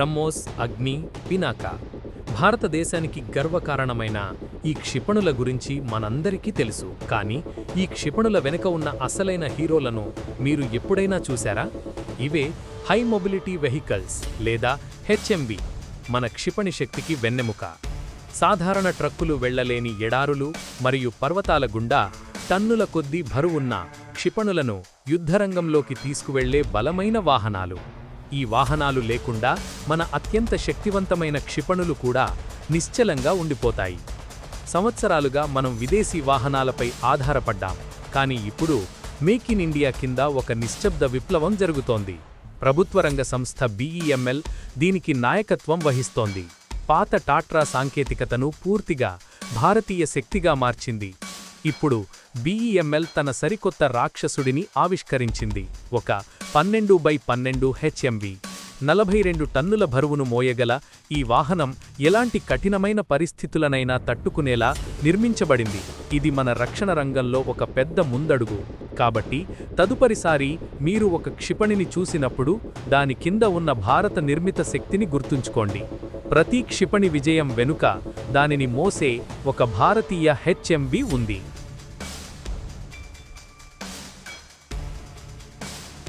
బ్రహ్మోస్ అగ్ని పినాక భారతదేశానికి గర్వకారణమైన ఈ క్షిపణుల గురించి మనందరికీ తెలుసు. కానీ ఈ క్షిపణుల వెనుక ఉన్న అసలైన హీరోలను మీరు ఎప్పుడైనా చూశారా? ఇవే హై మొబిలిటీ వెహికల్స్ లేదా హెచ్ఎంవి. మన క్షిపణి శక్తికి వెన్నెముక. సాధారణ ట్రక్కులు వెళ్ళలేని ఎడారులు మరియు పర్వతాల గుండా టన్నుల కొద్దీ బరువున్న క్షిపణులను యుద్ధరంగంలోకి తీసుకువెళ్ళే బలమైన వాహనాలు. ఈ వాహనాలు లేకుండా మన అత్యంత శక్తివంతమైన క్షిపణులు కూడా నిశ్చలంగా ఉండిపోతాయి. సంవత్సరాలుగా మనం విదేశీ వాహనాలపై ఆధారపడ్డాం కానీ ఇప్పుడు మేక్ ఇన్ ఇండియా కింద ఒక నిశ్శబ్ద విప్లవం జరుగుతోంది. ప్రభుత్వ రంగ సంస్థ బీఈఎంఎల్ దీనికి నాయకత్వం వహిస్తోంది. పాత టాట్రా సాంకేతికతను పూర్తిగా భారతీయ శక్తిగా మార్చింది. ఇప్పుడు బీఈఎంఎల్ తన సరికొత్త రాక్షసుడిని ఆవిష్కరించింది. ఒక పన్నెండు బై పన్నెండు హెచ్ఎంవి నలభై రెండు టన్నుల బరువును మోయగల ఈ వాహనం ఎలాంటి కఠినమైన పరిస్థితులనైనా తట్టుకునేలా నిర్మించబడింది. ఇది మన రక్షణ రంగంలో ఒక పెద్ద ముందడుగు. కాబట్టి తదుపరిసారి మీరు ఒక క్షిపణిని చూసినప్పుడు దాని కింద ఉన్న భారత నిర్మిత శక్తిని గుర్తుంచుకోండి. ప్రతి క్షిపణి విజయం వెనుక దానిని మోసే ఒక భారతీయ హెచ్ఎంవి ఉంది.